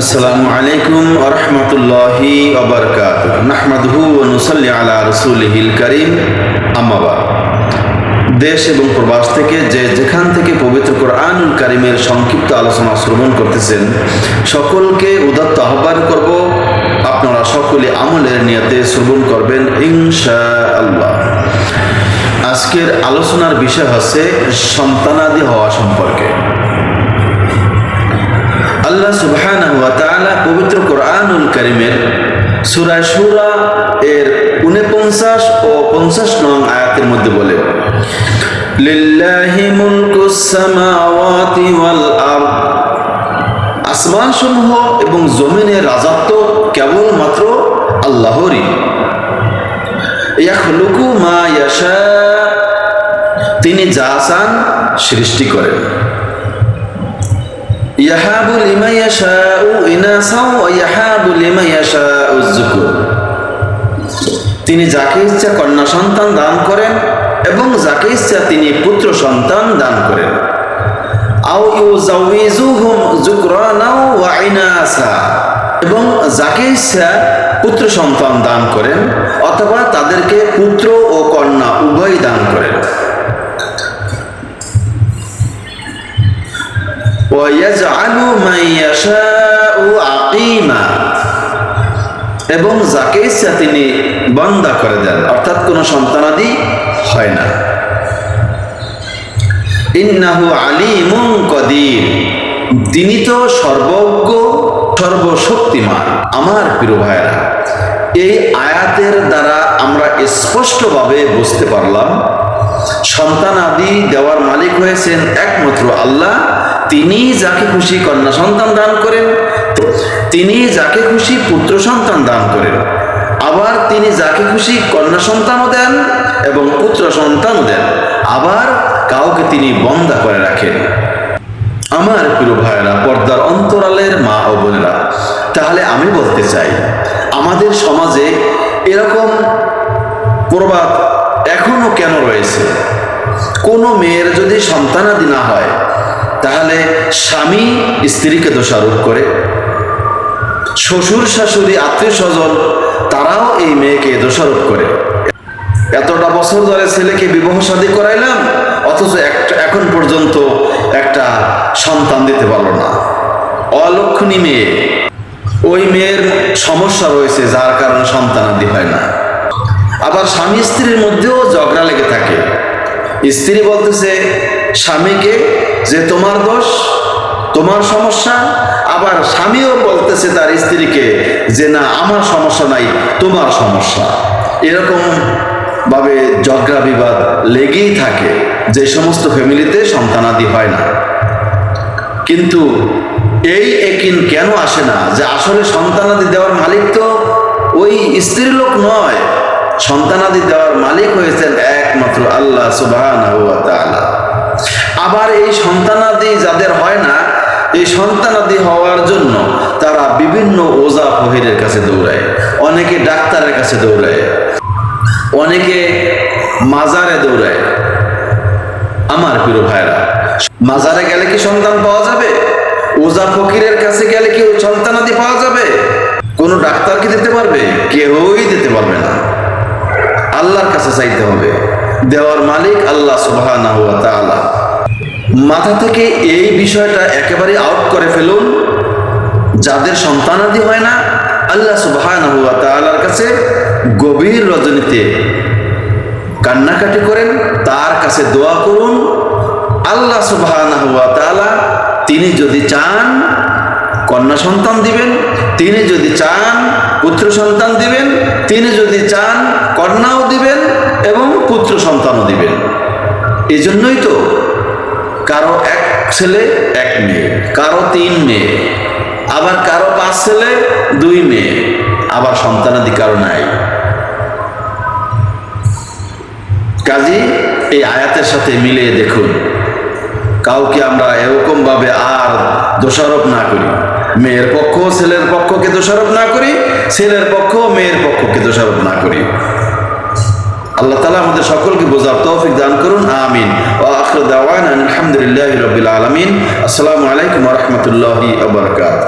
আসসালামু আলাইকুম আরহামতুল্লাহি আবরকাত নাহমাদহু নুসাল্লি আলা রসুলহিল করিম। আম্মাবা দেশ এবং প্রবাস থেকে যে যেখান থেকে পবিত্র কোরআনুল কারিমের সংক্ষিপ্ত আলোচনা শ্রবণ করতেছেন, সকলকে উদাত্ত আহ্বান করব, আপনারা সকলে আমলের নিয়তে শ্রবণ করবেন ইনশা আল্লাহ আজকের আলোচনার বিষয় হচ্ছে সন্তানাদি হওয়া সম্পর্কে। আল্লাহ তাআলা পবিত্র কোরআনুল কারীমের সূরা শুরা এর 49 ও 50 নং আয়াতের মধ্যে বলে আসমান সমূহ এবং জমিনের রাজত্ব কেবলমাত্র আল্লাহরই। ইয়াখলুকু মা ইয়াশা, তিনি যা চান সৃষ্টি করেন। ইয়াহাবু লিমা ইয়াশাউ ইনাসা ওয়া ইয়াহাবু লিমা ইয়াশাউ তিনি যাকে ইচ্ছা কন্যা সন্তান দান করেন এবং যাকে ইচ্ছা তিনি পুত্র সন্তান দান করেন। আও ইউজাউইজুহুম যুকরানা ওয়া ইনাসা। এবং যাকে ইচ্ছা পুত্র সন্তান দান করেন অথবা তাদেরকে পুত্র ও কন্যা উভয় দান করেন। এবং যাকে ইচ্ছা তিনি বন্দা করে দেন, অর্থাৎ কোনো সন্তানাদি হয় না। ইন্নাহু আলিমুন কদির। তিনি তো সর্বজ্ঞ, সর্বশক্তিমান, আমার প্রিয় ভাইয়েরা। এই আয়াতের দ্বারা আমরা স্পষ্টভাবে বুঝতে পারলাম সন্তান আদি দেওয়ার মালিক হয়েছেন একমাত্র আল্লাহ। তিনি যাকে খুশি কন্যা সন্তান দান করেন তিনি যাকে খুশি পুত্র সন্তান দান করেন। আবার তিনি যাকে খুশি কন্যা সন্তানও দেন এবং পুত্র সন্তানও দেন। আবার কাউকে তিনি বন্দা করে রাখেন। আমার প্রিয় ভাইয়েরা, পর্দার অন্তরালের মা ও বোনেরা, তাহলে আমি বলতে চাই, আমাদের সমাজে এরকম প্রবাদ এখনও কেন রয়েছে? কোনো মেয়ের যদি সন্তানাদি না হয়, তাহলে স্বামী স্ত্রীকে দোষারোপ করে। শ্বশুর শাশুড়ি আত্মীয় স্বজন তারাও এই মেয়েকে দোষারোপ করে। এতটা বছর ধরে ছেলেকে বিবাহ শাদী করাইলাম, অথচ এখন পর্যন্ত একটা সন্তান দিতে পারল না। অলক্ষণী মেয়ে। ওই মেয়ের সমস্যা রয়েছে, যার কারণে সন্তানাদি হয় না। আবার স্বামী স্ত্রীর মধ্যেও ঝগড়া লেগে থাকে। স্ত্রী বলতেছে, স্বামীকে যে তোমার দোষ, তোমার সমস্যা, আবার স্বামীও বলতেছে তার স্ত্রীকে যে না, আমার সমস্যা নাই, তোমার সমস্যা। এরকম ভাবে ঝগড়া, বিবাদ লেগেই থাকে, যে সমস্ত ফ্যামিলিতে সন্তানাদি হয় না। কিন্তু এই একিন কেন আসে না? যে আসলে সন্তানাদি দেওয়ার মালিক তো ওই স্ত্রীর লোক নয়। সন্তানাদি দেওয়ার মালিক হয়েছেন একমাত্র আল্লাহ সুবাহ আবার এই সন্তানাদি যাদের হয় না, এই সন্তানাদি হওয়ার জন্য তারা বিভিন্ন ওজা ফহিরের কাছে দৌড়ায়, অনেকে ডাক্তারের কাছে দৌড়ায়, অনেকে মাজারে দৌড়ায়। আমার প্রিয় ভাইরা, মাজারে গেলে কি সন্তান পাওয়া যাবে? ওজা ফকিরের কাছে গেলে কি সন্তানাদি পাওয়া যাবে? কোন ডাক্তার কি দিতে পারবে? কেউই দিতে পারবে না। আল্লাহর কাছে চাইতে হবে। দেওয়ার মালিক আল্লাহ সুবাহ মাথা থেকে এই বিষয়টা একেবারে আউট করে ফেলুন। যাদের সন্তানাদি হয় না, আল্লাহ সুবাহ কাছে গভীর রজনীতে কান্নাকাটি করেন, তার কাছে দোয়া করুন। আল্লাহ সুবাহ তিনি যদি চান, কন্যা সন্তান দিবেন, তিনি যদি চান পুত্র সন্তান দিবেন, তিনি যদি চান, কন্যাও দিবেন এবং পুত্র সন্তানও দিবেন। এই জন্যই তো কারও এক ছেলে, এক মেয়ে, কারও তিন মেয়ে, আবার কারও পাঁচ ছেলে, দুই মেয়ে, আবার সন্তানাদি কারও নাই। কাজী, এই আয়াতের সাথে মিলিয়ে দেখুন, কাউকে আমরা এরকম ভাবে আর দোষারোপ না করি। মেয়ের পক্ষ, ছেলের পক্ষকে দোষারোপ না করি, ছেলের পক্ষ, মেয়ের পক্ষকে দোষারোপ না করি। আল্লাহ তালা আমাদের সকলকে বোঝার তৌফিক দান করুন, আমিন। ও আখর দাওয়ান আলহামদুলিল্লাহ রবিল আলমিন। আসসালামু আলাইকুম রহমতুল্লাহ আবরকাত